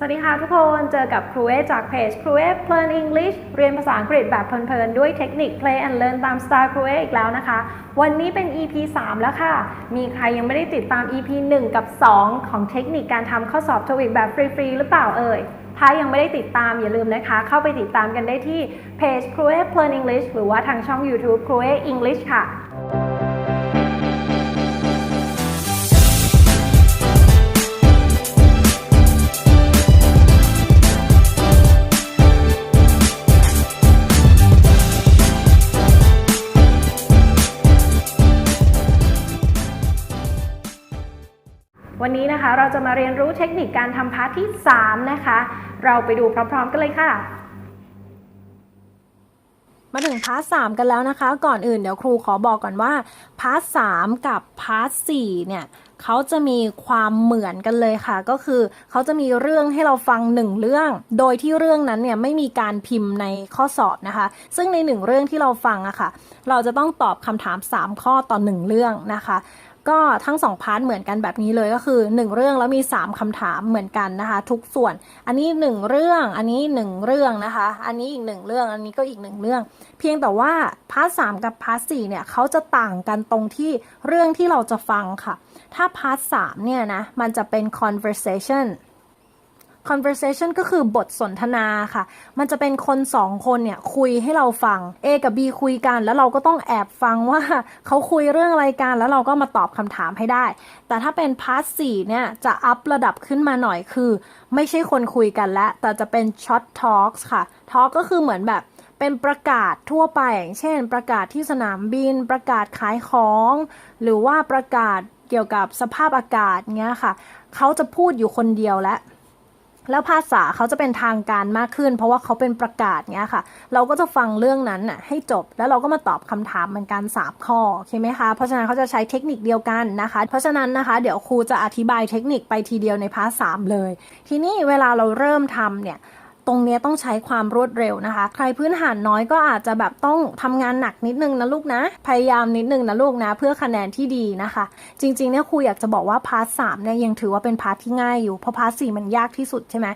สวัสดีค่ะทุกคน เจอกับครูเอจากเพจครูเอ Learn English เรียนภาษาอังกฤษแบบเพลินๆ ด้วยเทคนิค Play and Learn ตามสไตล์ครูเออีกแล้วนะคะ วันนี้เป็น EP 3 แล้วค่ะ มีใครยังไม่ได้ติดตาม EP 1 กับ 2 ของเทคนิคการทำข้อสอบทวิกแบบฟรี ๆ หรือเปล่าเอ่ย ถ้ายังไม่ได้ติดตามอย่าลืมนะคะ เข้าไปติดตามกันได้ที่เพจครูเอ Learn English หรือว่าทางช่อง YouTube ครูเอ English ค่ะ นะคะ เราจะมาเรียนรู้เทคนิคการทำพาร์ทที่ 3 นะคะ เราไปดูพร้อม ๆ กันเลยค่ะ มาถึงพาร์ทสามกันแล้วนะคะ ก่อนอื่นเดี๋ยวครูขอบอกก่อนว่าพาร์ทสามกับพาร์ทสี่เนี่ยเขาจะมีความเหมือนกันเลยค่ะ ก็คือเขาจะมีเรื่องให้เราฟังหนึ่งเรื่อง โดยที่เรื่องนั้นเนี่ยไม่มีการพิมพ์ในข้อสอบนะคะ ซึ่งในหนึ่งเรื่องที่เราฟังอะค่ะ เราจะต้องตอบคำถาม 3 ข้อต่อหนึ่งเรื่องนะคะ ก็ทั้งสองพาร์ทเหมือนกันแบบนี้เลยก็คือ 1 เรื่องแล้วมี 3คำถามเหมือนกันนะคะ ทุกส่วน อันนี้ 1 เรื่อง อันนี้ 1 เรื่องนะคะ อันนี้อีก 1 เรื่อง อันนี้ก็อีก 1 เรื่อง เพียงแต่ว่าพาร์ทสกับพาร์ทสเนี่ยเขาจะต่างกันตรงที่เรื่องที่เราจะฟังค่ะ ถ้าพาร์ทสเนี่ยนะมันจะเป็น conversation conversation ก็คือบทสนทนาค่ะ มันจะเป็นคนสองคนเนี่ยคุยให้เราฟัง A กับ B คุยกันแล้วเราก็ต้องแอบฟังว่าเขาคุยเรื่องอะไรกัน แล้วเราก็มาตอบคำถามให้ได้ แต่ถ้าเป็นพาร์ทสเนี่ยจะอัพระดับขึ้นมาหน่อยคือ ไม่ใช่คนคุยกันแล้วแต่จะเป็น short talks ค่ะ talk ก็คือเหมือนแบบเป็นประกาศทั่วไปอย่างเช่น ประกาศที่สนามบิน ประกาศขายของ หรือว่าประกาศเกี่ยวกับสภาพอากาศเงี้ยค่ะ เขาจะพูดอยู่คนเดียวและ แล้วภาษาเขาจะเป็นทางการมากขึ้น เพราะว่าเขาเป็นประกาศเนี้ยค่ะ เราก็จะฟังเรื่องนั้นน่ะให้จบแล้วเราก็มาตอบคำถามเหมือนกันสามข้อโอเคไหมคะเพราะฉะนั้นเขาจะใช้เทคนิคเดียวกันนะคะ เพราะฉะนั้นนะคะ เดี๋ยวครูจะอธิบายเทคนิคไปทีเดียวในพาร์ทสามเลย ทีนี้เวลาเราเริ่มทำเนี่ย ตรงนี้ต้องใช้ความรวดเร็วนะคะ ใครพื้นฐานน้อยก็อาจจะแบบต้องทำงานหนักนิดนึงนะลูกนะ พยายามนิดนึงนะลูกนะ เพื่อคะแนนที่ดีนะคะ จริงๆเนี่ยครูอยากจะบอกว่าพาร์ทสามเนี่ยยังถือว่าเป็นพาร์ทที่ง่ายอยู่เพราะพาร์ทสี่มันยากที่สุดใช่ไหม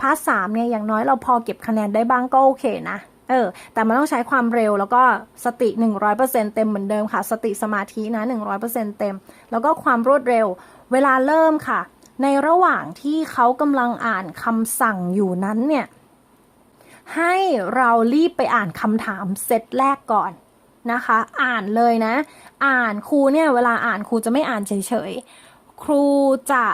พาร์ทสามเนี่ยอย่างน้อยเราพอเก็บคะแนนได้บ้างก็โอเคนะเออ แต่มันต้องใช้ความเร็วแล้วก็สติ 100%เต็มเหมือนเดิมค่ะ สติสมาธินะ 100%เต็ม แล้วก็ความรวดเร็ว เวลาเริ่มค่ะ ในระหว่างที่เขากำลังอ่านคำสั่งอยู่นั้นเนี่ย ให้เรารีบไปอ่านคำถามเซตแรกก่อนนะคะ อ่านเลยนะ อ่านครูเนี่ยเวลาอ่านครูจะไม่อ่านเฉยๆ ครูจะ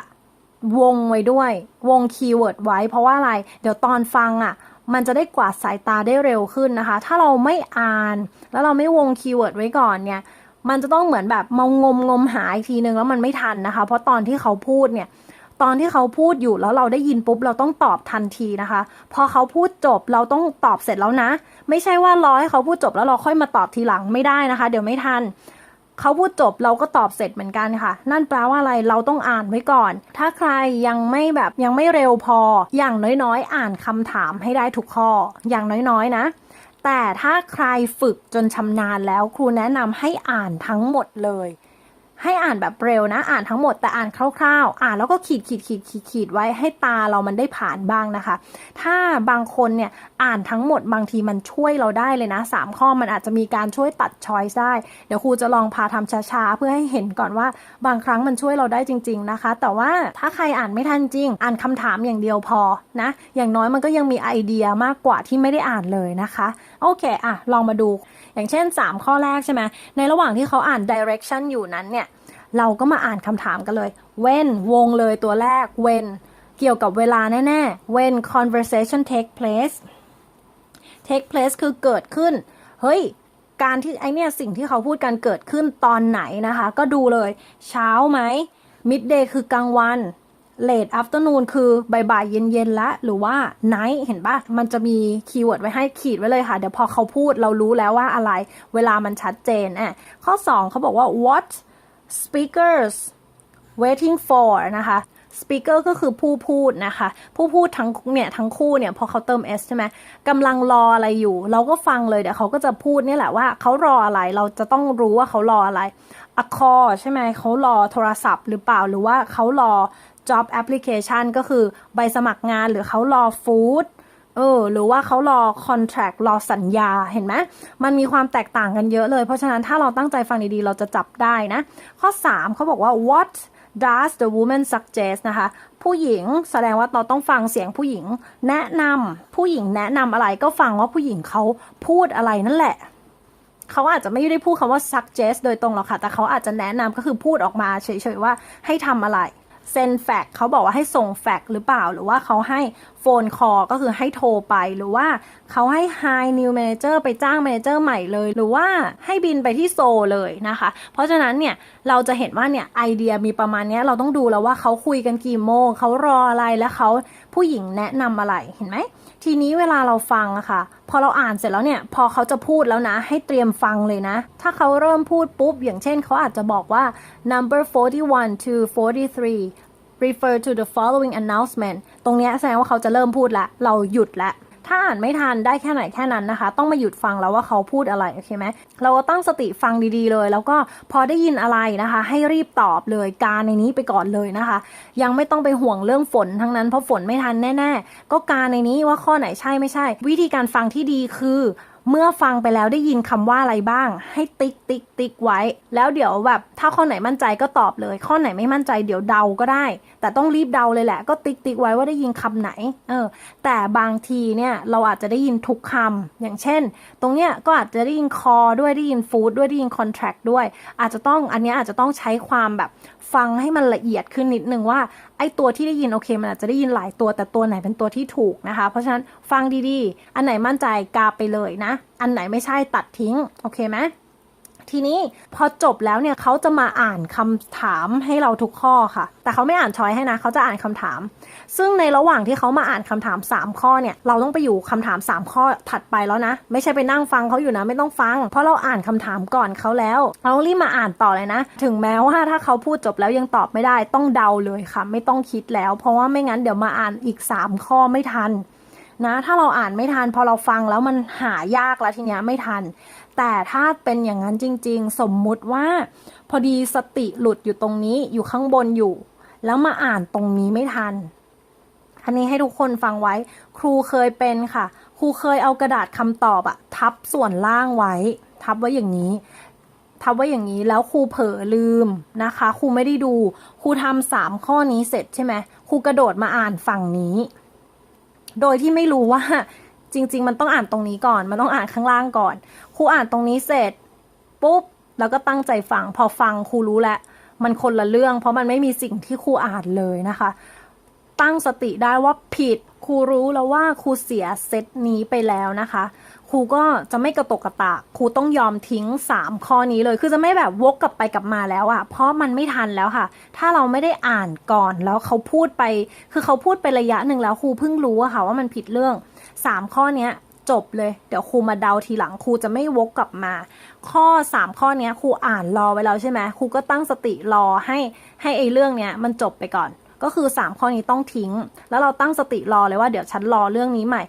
วงไว้ด้วย วงคีย์เวิร์ดไว้ เพราะว่าอะไร เดี๋ยวตอนฟังอะ่ะ มันจะได้กวาดสายตาได้เร็วขึ้นนะคะ ถ้าเราไม่อ่าน แล้วเราไม่วงคีย์เวิร์ดไว้ก่อนเนี่ย มันจะต้องเหมือนแบบมางมงมหาอีกทีนึงแล้วมันไม่ทันนะคะ เพราะตอนที่เขาพูดเนี่ย ตอนที่เขาพูดอยู่แล้วเราได้ยินปุ๊บเราต้องตอบทันทีนะคะ พอเขาพูดจบเราต้องตอบเสร็จแล้วนะ ไม่ใช่ว่ารอให้เขาพูดจบแล้วเราค่อยมาตอบทีหลังไม่ได้นะคะ เดี๋ยวไม่ทันเขาพูดจบเราก็ตอบเสร็จเหมือนกันค่ะ นั่นแปลว่าอะไรเราต้องอ่านไว้ก่อน ถ้าใครยังไม่แบบยังไม่เร็วพอ อย่างน้อยๆ อ่านคำถามให้ได้ทุกข้อ อย่างน้อยๆ นะ แต่ถ้าใครฝึกจนชำนาญแล้วครูแนะนำให้อ่านทั้งหมดเลย ให้อ่านแบบเร็วนะ อ่านทั้งหมดแต่อ่านคร่าวๆ อ่านแล้วก็ขีดขีดขีดขีดขีดไว้ให้ตาเรามันได้ผ่านบ้างนะคะ ถ้าบางคนเนี่ยอ่านทั้งหมดบางทีมันช่วยเราได้เลยนะสามข้อมันอาจจะมีการช่วยตัดช้อยส์ได้ เดี๋ยวครูจะลองพาทำช้าๆ เพื่อให้เห็นก่อนว่า บางครั้งมันช่วยเราได้จริง ๆนะคะ แต่ว่าถ้าใครอ่านไม่ทันจริง อ่านคำถามอย่างเดียวพอนะ อย่างน้อยมันก็ยังมีไอเดียมากกว่าที่ไม่ได้อ่านเลยนะคะ โอเคอะลองมาดู อย่างเช่น 3 ข้อแรกใช่ไหมในระหว่างที่เขาอ่าน direction อยู่นั้นเนี่ย เราก็มาอ่านคำถามกันเลย when วงเลยตัวแรก when เกี่ยวกับเวลาแน่ๆ when conversation take place take place คือเกิดขึ้น เฮ้ย การที่ไอเนี่ยสิ่งที่เขาพูดกันเกิดขึ้นตอนไหนนะคะ ก็ดูเลย เช้าไหม midday คือกลางวัน late afternoon คือบ่ายๆเย็นๆละหรือว่า night เห็นปะมันจะมีคีย์เวิร์ดไว้ให้ขีดไว้เลยค่ะ เดี๋ยวพอเขาพูดเรารู้แล้วว่าอะไร เวลามันชัดเจนอะข้อ 2 เขาบอกว่า what speakers waiting for นะคะ speaker ก็คือผู้พูดนะคะ ผู้พูดทั้งเนี่ยทั้งคู่เนี่ยพอเขาเติม s ใช่ไหมกำลังรออะไรอยู่ เราก็ฟังเลยเดี๋ยวเขาก็จะพูดเนี่ยแหละว่าเขารออะไรเราจะต้องรู้ว่าเขารออะไร a call ใช่ไหมเขารอโทรศัพท์หรือเปล่าหรือว่าเขารอ job application ก็คือใบสมัครงานหรือเขารอ food เออหรือว่าเขารอ contract รอสัญญาเห็นไหมมันมีความแตกต่างกันเยอะเลย เพราะฉะนั้นถ้าเราตั้งใจฟังดีๆ เราจะจับได้นะ ข้อ 3 เขาบอกว่า what does the woman suggest นะคะ ผู้หญิงแสดงว่าเราต้องฟังเสียงผู้หญิง แนะนำผู้หญิงแนะนำอะไรก็ฟังว่าผู้หญิงเขาพูดอะไรนั่นแหละเขาอาจจะไม่ได้พูดคำว่า suggest โดยตรงหรอกค่ะ แต่เขาอาจจะแนะนำก็คือพูดออกมาเฉยๆว่าให้ทำอะไร เซ็นแฟกเขาบอกว่าให้ส่งแฟกหรือเปล่า หรือว่าเขาให้โฟนคอก็คือให้โทรไป หรือว่าเขาให้ hire new manager ไปจ้าง manager ใหม่เลย หรือว่าให้บินไปที่โซเลยนะคะ เพราะฉะนั้นเนี่ยเราจะเห็นว่าเนี่ยไอเดียมีประมาณนี้เราต้องดูแล้วว่าเขาคุยกันกี่โมงเขารออะไรและเขา ผู้หญิงแนะนำอะไรเห็นไหมทีนี้เวลาเราฟังอะค่ะ พอเราอ่านเสร็จแล้วเนี่ย พอเขาจะพูดแล้วนะ ให้เตรียมฟังเลยนะ ถ้าเขาเริ่มพูดปุ๊บ อย่างเช่นเขาอาจจะบอกว่า number 41 to 43 refer to the following announcement ตรงเนี้ยแสดงว่าเขาจะเริ่มพูดละ เราหยุดละ ถ้าอ่านไม่ทันได้แค่ไหนแค่นั้นนะคะ ต้องมาหยุดฟังแล้วว่าเขาพูดอะไรโอเคไหมเราก็ตั้งสติฟังดีๆเลย แล้วก็พอได้ยินอะไรนะคะ ให้รีบตอบเลยการในนี้ไปก่อนเลยนะคะ ยังไม่ต้องไปห่วงเรื่องฝนทั้งนั้นเพราะฝนไม่ทันแน่ ๆ ก็การในนี้ว่าข้อไหนใช่ไม่ใช่ วิธีการฟังที่ดีคือ เมื่อฟังไปแล้วได้ยินคำว่าอะไรบ้าง ให้ติ๊กติ๊กติ๊กไว้ แล้วเดี๋ยวแบบถ้าข้อไหนมั่นใจก็ตอบเลย ข้อไหนไม่มั่นใจเดี๋ยวเดาก็ได้ แต่ต้องรีบเดาเลยแหละ ก็ติ๊กติ๊กไว้ว่าได้ยินคำไหน เออ แต่บางทีเนี่ยเราอาจจะได้ยินทุกคำอย่างเช่น ตรงเนี้ยก็อาจจะได้ยินคอด้วยได้ยินฟู้ดด้วยได้ยินคอนแท c t ด้วย อาจจะต้องอันนี้อาจจะต้องใช้ความแบบฟังให้มันละเอียดขึ้นนิดนึงว่าไอ้ตัวที่ได้ยินโอเคมันอาจจะได้ยินหลายตัวแต่ตัวไหนเป็นตัวที่ถูกนะคะ เพราะฉะนั้นฟังดีๆ อันไหนมั่นใจกาไปเลยนะอันไหนไม่ใช่ตัดทิ้ง โอเคไหมทีนี้พอจบแล้วเนี่ยเขาจะมาอ่านคำถามให้เราทุกข้อค่ะ แต่เขาไม่อ่านช้อยให้นะเขาจะอ่านคำถาม ซึ่งในระหว่างที่เขามาอ่านคำถาม 3 ข้อเนี่ย เราต้องไปอยู่คำถาม 3 ข้อถัดไปแล้วนะ ไม่ใช่ไปนั่งฟังเขาอยู่นะไม่ต้องฟัง เพราะเราอ่านคำถามก่อนเขาแล้ว เราต้องรีบมาอ่านต่อเลยนะ ถึงแม้ว่าถ้าเขาพูดจบแล้วยังตอบไม่ได้ต้องเดาเลยค่ะ ไม่ต้องคิดแล้ว เพราะว่าไม่งั้นเดี๋ยวมาอ่านอีก 3 ข้อไม่ทัน นะ ถ้าเราอ่านไม่ทัน พอเราฟังแล้วมันหายากแล้วทีเนี้ยไม่ทัน แต่ถ้าเป็นอย่างนั้นจริง ๆ สมมุติว่า พอดีสติหลุดอยู่ตรงนี้อยู่ข้างบนอยู่ แล้วมาอ่านตรงนี้ไม่ทัน อันนี้ให้ทุกคนฟังไว้ ครูเคยเป็นค่ะ ครูเคยเอากระดาษคำตอบอะทับส่วนล่างไว้ ทับไว้อย่างนี้ทับไว้อย่างนี้แล้วครูเผลอลืมนะคะครูไม่ได้ดูครูทำสามข้อนี้เสร็จใช่ไหมครูกระโดดมาอ่านฝั่งนี้ โดยที่ไม่รู้ว่าจริง ๆ มันต้องอ่านตรงนี้ก่อน มันต้องอ่านข้างล่างก่อน ครูอ่านตรงนี้เสร็จปุ๊บ แล้วก็ตั้งใจฟัง พอฟังครูรู้แล้วมันคนละเรื่อง เพราะมันไม่มีสิ่งที่ครูอ่านเลยนะคะ ตั้งสติได้ว่าผิด ครูรู้แล้วว่าครูเสียเซตนี้ไปแล้วนะคะ รูก็จะไม่กระตกกระตากครูต้องยอมทิ้ง 3 ข้อนี้เลย คือจะไม่แบบวกกลับไปกลับมาแล้วอะเพราะมันไม่ทันแล้วค่ะ ถ้าเราไม่ได้อ่านก่อนแล้วเขาพูดไป คือเขาพูดไประยะหนึ่งแล้วครูเพิ่งรู้อะค่ะว่ามันผิดเรื่อง 3 ข้อเนี้ยจบเลย เดี๋ยวครูมาเดาทีหลังครูจะไม่วกกลับมา ข้อ 3 ข้อเนี้ยครูอ่านรอไว้แล้วใช่ไหมครูก็ตั้งสติรอให้ให้ไอ้เรื่องเนี้ยมันจบไปก่อน ก็คือ 3 ข้อนี้ต้องทิ้ง แล้วเราตั้งสติรอเลยว่าเดี๋ยวฉันรอเรื่องนี้ใหม่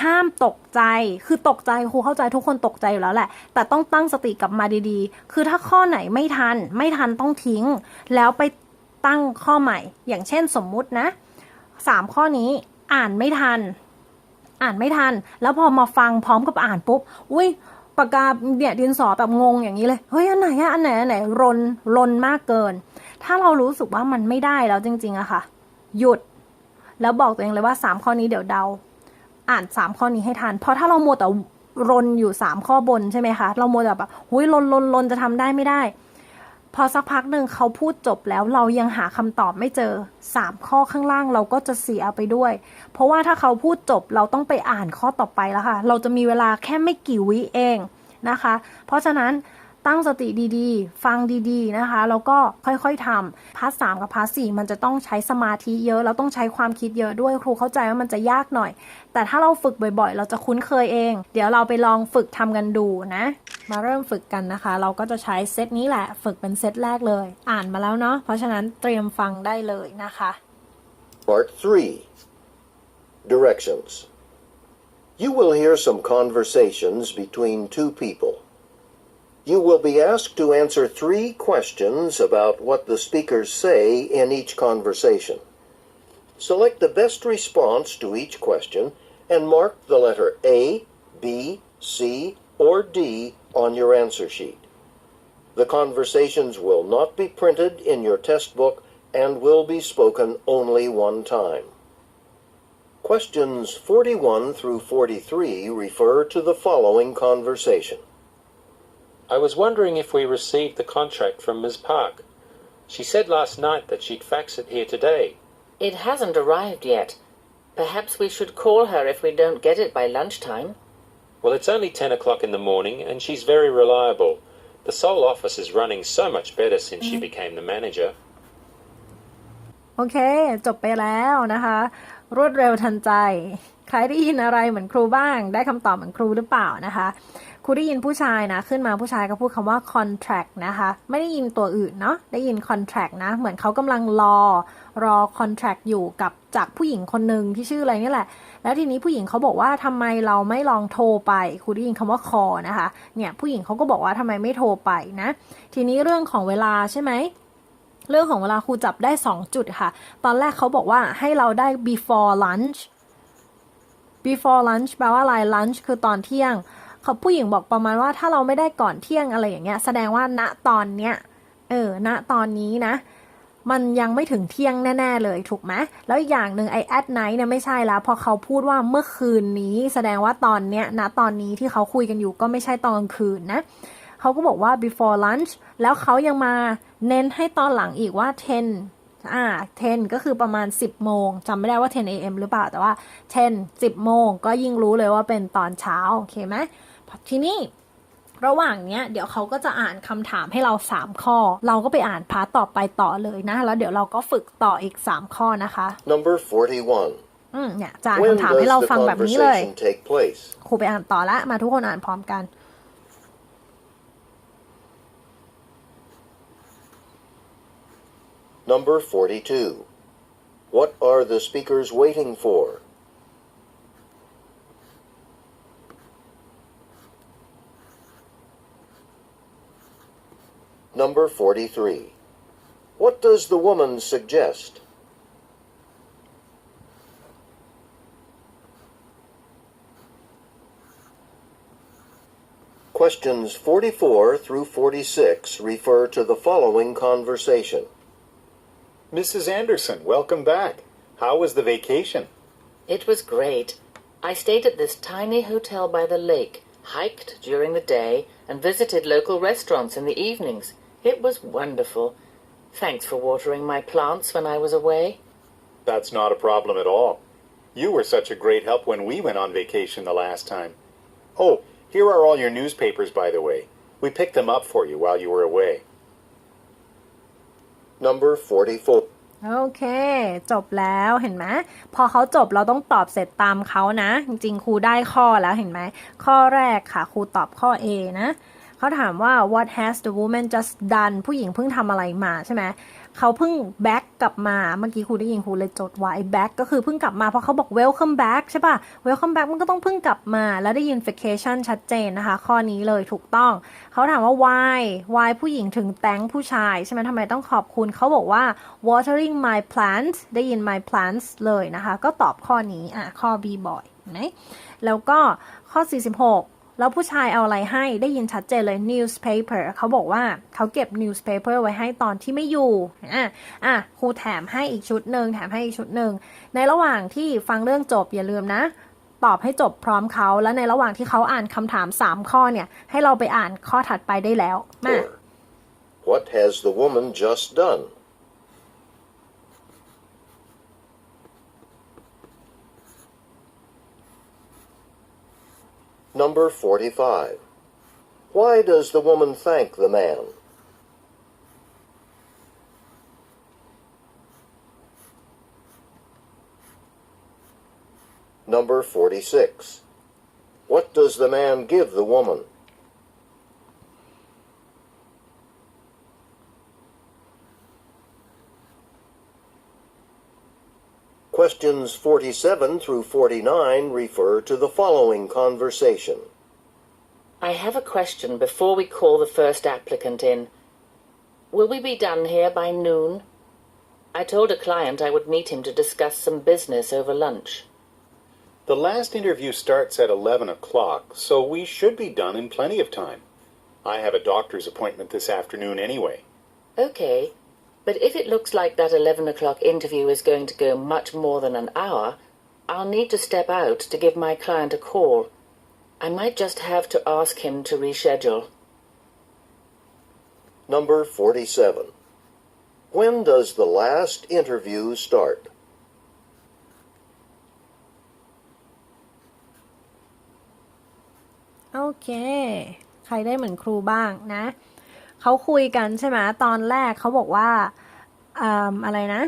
ห้ามตกใจ คือตกใจครูเข้าใจทุกคนตกใจอยู่แล้วแหละ แต่ต้องตั้งสติกลับมาดีๆ คือถ้าข้อไหนไม่ทัน ไม่ทันต้องทิ้ง แล้วไปตั้งข้อใหม่ อย่างเช่นสมมุตินะ3ข้อนี้อ่านไม่ทัน อ่านไม่ทัน แล้วพอมาฟังพร้อมกับอ่านปุ๊บ อุ้ยปากกาเนี่ยดินสอแบบงงอย่างนี้เลย เฮ้ยอันไหนอะอันไหนอันไหนรนรนมากเกิน ถ้าเรารู้สึกว่ามันไม่ได้แล้วจริง ๆอะค่ะ หยุด แล้วบอกตัวเองเลยว่า 3 ข้อนี้เดี๋ยวเดา อ่าน 3 ข้อนี้ให้ทัน เพราะถ้าเราโมแต่รนอยู่ 3 ข้อบนใช่ไหมคะ เราโมแต่แบบหุ้ยรนรนรนจะทำได้ไม่ได้ พอสักพักหนึ่งเขาพูดจบแล้วเรายังหาคำตอบไม่เจอ 3 ข้อข้างล่างเราก็จะเสียไปด้วย เพราะว่าถ้าเขาพูดจบเราต้องไปอ่านข้อต่อไปแล้วค่ะ เราจะมีเวลาแค่ไม่กี่วิเองนะคะ เพราะฉะนั้น ตั้งสติดีๆ ฟังดีๆนะคะ แล้วก็ค่อยๆทำพาร์ทสามกับพาร์ทสี่มันจะต้องใช้สมาธิเยอะแล้วต้องใช้ความคิดเยอะด้วยครูเข้าใจว่ามันจะยากหน่อย แต่ถ้าเราฝึกบ่อยๆ เราจะคุ้นเคยเอง เดี๋ยวเราไปลองฝึกทำกันดูนะ มาเริ่มฝึกกันนะคะ เราก็จะใช้เซตนี้แหละ ฝึกเป็นเซตแรกเลย อ่านมาแล้วเนาะเพราะฉะนั้นเตรียมฟังได้เลยนะคะ Part 3 Directions. You will hear some conversations between two people. You will be asked to answer three questions about what the speakers say in each conversation. Select the best response to each question and mark the letter A, B, C, or D on your answer sheet. The conversations will not be printed in your test book and will be spoken only one time. Questions 41 through 43 refer to the following conversation. I was wondering if we received the contract from Ms. Park. She said last night that she'd fax it here today. It hasn't arrived yet. Perhaps we should call her if we don't get it by lunchtime. Well, it's only 10 o'clock in the morning and she's very reliable. The Seoul office is running so much better since she became the manager. โอเค จบไปแล้วนะคะ รวดเร็วทันใจ ใครได้ยินอะไรเหมือนครูบ้าง ได้คำตอบเหมือนครูหรือเปล่านะคะ ค รูได้ยินผู้ชายนะ ขึ้นมาผู้ชายก็พูดคำว่า contract นะคะ ไม่ได้ยินตัวอื่นเนาะได้ยิน contract นะ เหมือนเขากำลังรอรอ contract อยู่กับจากผู้หญิงคนหนึ่งที่ชื่ออะไรนี่แหละ แล้วทีนี้ผู้หญิงเขาบอกว่าทำไมเราไม่ลองโทรไปครูได้ยินคำว่า call นะคะ เนี่ยผู้หญิงเขาก็บอกว่าทำไมไม่โทรไปนะ ทีนี้เรื่องของเวลาใช่ไหมเรื่องของเวลาครูจับได้ 2 จุดค่ะ ตอนแรกเขาบอกว่าให้เราได้ before lunch before lunch แปลว่าอะไร lunch คือตอนเที่ยง เขาผู้หญิงบอกประมาณว่าถ้าเราไม่ได้ก่อนเที่ยงอะไรอย่างเงี้ย แสดงว่าณตอนเนี้ยเออณตอนนี้นะ มันยังไม่ถึงเที่ยงแน่ ๆ เลยถูกไหมแล้วอย่างหนึ่งไอ้ at night เนี่ยไม่ใช่แล้วพอเขาพูดว่าเมื่อคืนนี้ แสดงว่าตอนเนี้ยณตอนนี้ที่เขาคุยกันอยู่ก็ไม่ใช่ตอนกลางคืนนะเขาก็บอกว่า before lunch แล้วเขายังมาเน้นให้ตอนหลังอีกว่า 10อ่า10 ก็คือประมาณ 10 โมงจำไม่ได้ว่า 10 a.m. หรือเปล่า แต่ว่า 10 10 โมงก็ยิ่งรู้เลยว่าเป็นตอนเช้า โอเคไหม ทีนี้ระหว่างเนี้ยเดี๋ยวเขาก็จะอ่านคำถามให้เรา 3 ข้อ เราก็ไปอ่านพาร์ตต่อไปต่อเลยนะ แล้วเดี๋ยวเราก็ฝึกต่ออีก 3 ข้อนะคะ Number 41. อืมเนี่ยจะอ่าน When คำถาม does ให้เรา the ฟังแบบนี้เลย conversation take place? ครูไปอ่านต่อละมาทุกคนอ่านพร้อมกัน Number 42. What are the speakers waiting for? Number 43. What does the woman suggest? Questions 44 through 46 refer to the following conversation. Mrs. Anderson, welcome back. How was the vacation? It was great. I stayed at this tiny hotel by the lake, hiked during the day, and visited local restaurants in the evenings. It was wonderful. Thanks for watering my plants when I was away. That's not a problem at all. You were such a great help when we went on vacation the last time. Oh, here are all your newspapers, by the way. We picked them up for you while you were away. Number 44. โอเค จบแล้วเห็นไหมพอเขาจบเราต้องตอบเสร็จตามเขานะ จริงๆ ครูได้ข้อแล้วเห็นไหม ข้อแรกค่ะ ครูตอบข้อ A นะ เขาถามว่า what has the woman just done ผู้หญิงเพิ่งทำอะไรมาใช่ไหมเขาเพิ่ง back กลับมา เมื่อกี้ครูได้ยินครูเลยจดไว้ back ก็คือเพิ่งกลับมา เพราะเขาบอก welcome back ใช่ป่ะ welcome back มันก็ต้องเพิ่งกลับมา แล้วได้ยิน vacation ชัดเจนนะคะ ข้อนี้เลยถูกต้อง เขาถามว่า why why ผู้หญิงถึง thank ผู้ชาย ใช่ไหมทำไมต้องขอบคุณ เขาบอกว่า watering my plants ได้ยิน my plants เลยนะคะ ก็ตอบข้อนี้ อะ ข้อ B บ่อยเห็นไหมแล้วก็ข้อ 46 แล้วผู้ชายเอาอะไรให้ได้ยินชัดเจนเลย newspaper เขาบอกว่าเขาเก็บ newspaper ไว้ให้ตอนที่ไม่อยู่ อะ อะ ครูแถมให้อีกชุดหนึ่งแถมให้อีกชุดหนึ่ง ในระหว่างที่ฟังเรื่องจบอย่าลืมนะ ตอบให้จบพร้อมเขา แล้วในระหว่างที่เขาอ่านคำถาม 3 ข้อเนี่ย ให้เราไปอ่านข้อถัดไปได้แล้ว มา What has the woman just done? Number 45. Why does the woman thank the man? Number 46. What does the man give the woman? Questions 47 through 49 refer to the following conversation. I have a question before we call the first applicant in. Will we be done here by noon? I told a client I would meet him to discuss some business over lunch. The last interview starts at 11 o'clock, so we should be done in plenty of time. I have a doctor's appointment this afternoon anyway. Okay, but if it looks like that 11 o'clock interview is going to go much more than an hour, I'll need to step out to give my client a call. I might just have to ask him to reschedule. Number 47. When does the last interview start? โอเค ใครได้เหมือนครูบ้างนะ เขาคุยกันใช่ไหมตอนแรกเขาบอกว่า อะไรนะ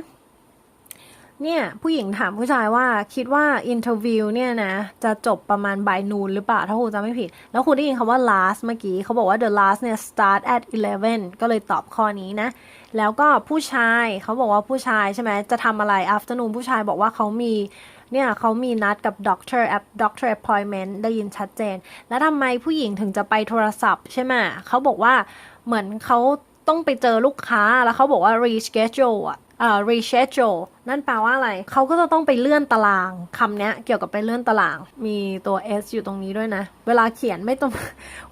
เนี่ยผู้หญิงถามผู้ชายว่าคิดว่าอินเทอร์วิวเนี่ยนะ จะจบประมาณบ่ายนูนหรือเปล่า ถ้าครูจำไม่ผิด แล้วครูได้ยินคำว่า last เมื่อกี้เขาบอกว่า the last เนี่ย start at 11 ก็เลยตอบข้อนี้นะ แล้วก็ผู้ชายเขาบอกว่าผู้ชายใช่ไหมจะทำอะไร afternoon ผู้ชายบอกว่าเขามีเนี่ยเขามีนัดกับ doctor app doctor appointment ได้ยินชัดเจน แล้วทำไมผู้หญิงถึงจะไปโทรศัพท์ใช่ไหมเขาบอกว่าเหมือนเขา ต้องไปเจอลูกค้าแล้วเขาบอกว่า reschedule อะเอ่อ reschedule นั่นแปลว่าอะไร เขาก็จะต้องไปเลื่อนตารางคำเนี้ยเกี่ยวกับไปเลื่อนตาราง มีตัว s อยู่ตรงนี้ด้วยนะ เวลาเขียนไม่ต้อง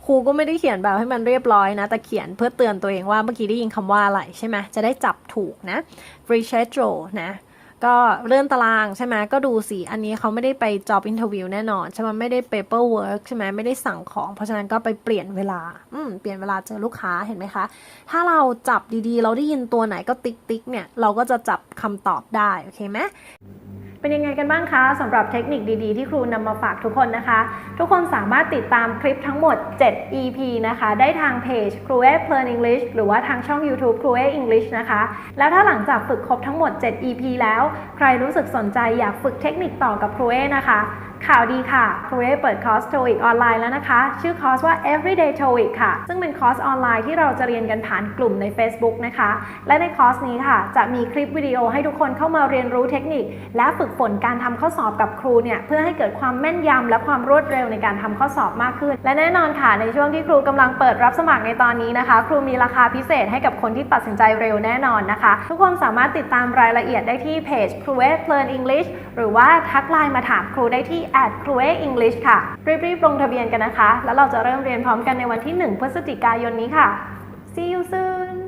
ครูก็ไม่ได้เขียนแบบให้มันเรียบร้อยนะ แต่เขียนเพื่อเตือนตัวเองว่าเมื่อกี้ได้ยินคำว่าอะไรใช่ไหมจะได้จับถูกนะ reschedule นะ ก็เลื่อนตารางใช่ไหมก็ดูสิอันนี้เขาไม่ได้ไป job interview แน่นอนใช่ไหมไม่ได้ paper work ใช่ไหมไม่ได้สั่งของ เพราะฉะนั้นก็ไปเปลี่ยนเวลา อืมเปลี่ยนเวลาเจอลูกค้าเห็นไหมคะ ถ้าเราจับดีๆ เราได้ยินตัวไหนก็ติ๊กติ๊กเนี่ย เราก็จะจับคำตอบได้ โอเคไหม เป็นยังไงกันบ้างคะสำหรับเทคนิคดีๆ ที่ครูนำมาฝากทุกคนนะคะ ทุกคนสามารถติดตามคลิปทั้งหมด 7 EP นะคะ ได้ทางเพจ c r u e Learn English หรือว่าทางช่อง YouTube c r u e English นะคะ แล้วถ้าหลังจากฝึกครบทั้งหมด 7 EP แล้ว ใครรู้สึกสนใจอยากฝึกเทคนิคต่อกับครูเอนะคะ ข่าวดีค่ะ ครูเอเปิดคอร์ส TOEIC ออนไลน์แล้วนะคะ ชื่อคอร์สว่า Everyday TOEIC ค่ะ ซึ่งเป็นคอร์สออนไลน์ที่เราจะเรียนกันผ่านกลุ่มใน Facebook นะคะ และในคอร์สนี้ค่ะ จะมีคลิปวิดีโอให้ทุกคนเข้ามาเรียนรู้เทคนิค และฝึกฝนการทำข้อสอบกับครูเนี่ย เพื่อให้เกิดความแม่นยำและความรวดเร็วในการทำข้อสอบมากขึ้น และแน่นอนค่ะ ในช่วงที่ครูกำลังเปิดรับสมัครในตอนนี้นะคะ ครูมีราคาพิเศษให้กับคนที่ตัดสินใจเร็วแน่นอนนะคะ ทุกคนสามารถติดตามรายละเอียดได้ที่เพจ c r u e Learn English หรือว่าทักไลน์มาถามครูได้ที่ c r u e English ค่ะ รีบๆ ลงทะเบียนกันนะคะ แล้วเราจะเริ่มเรียนพร้อมกันในวันที่ 1 พฤศจิกายนนี้ค่ะ See you soon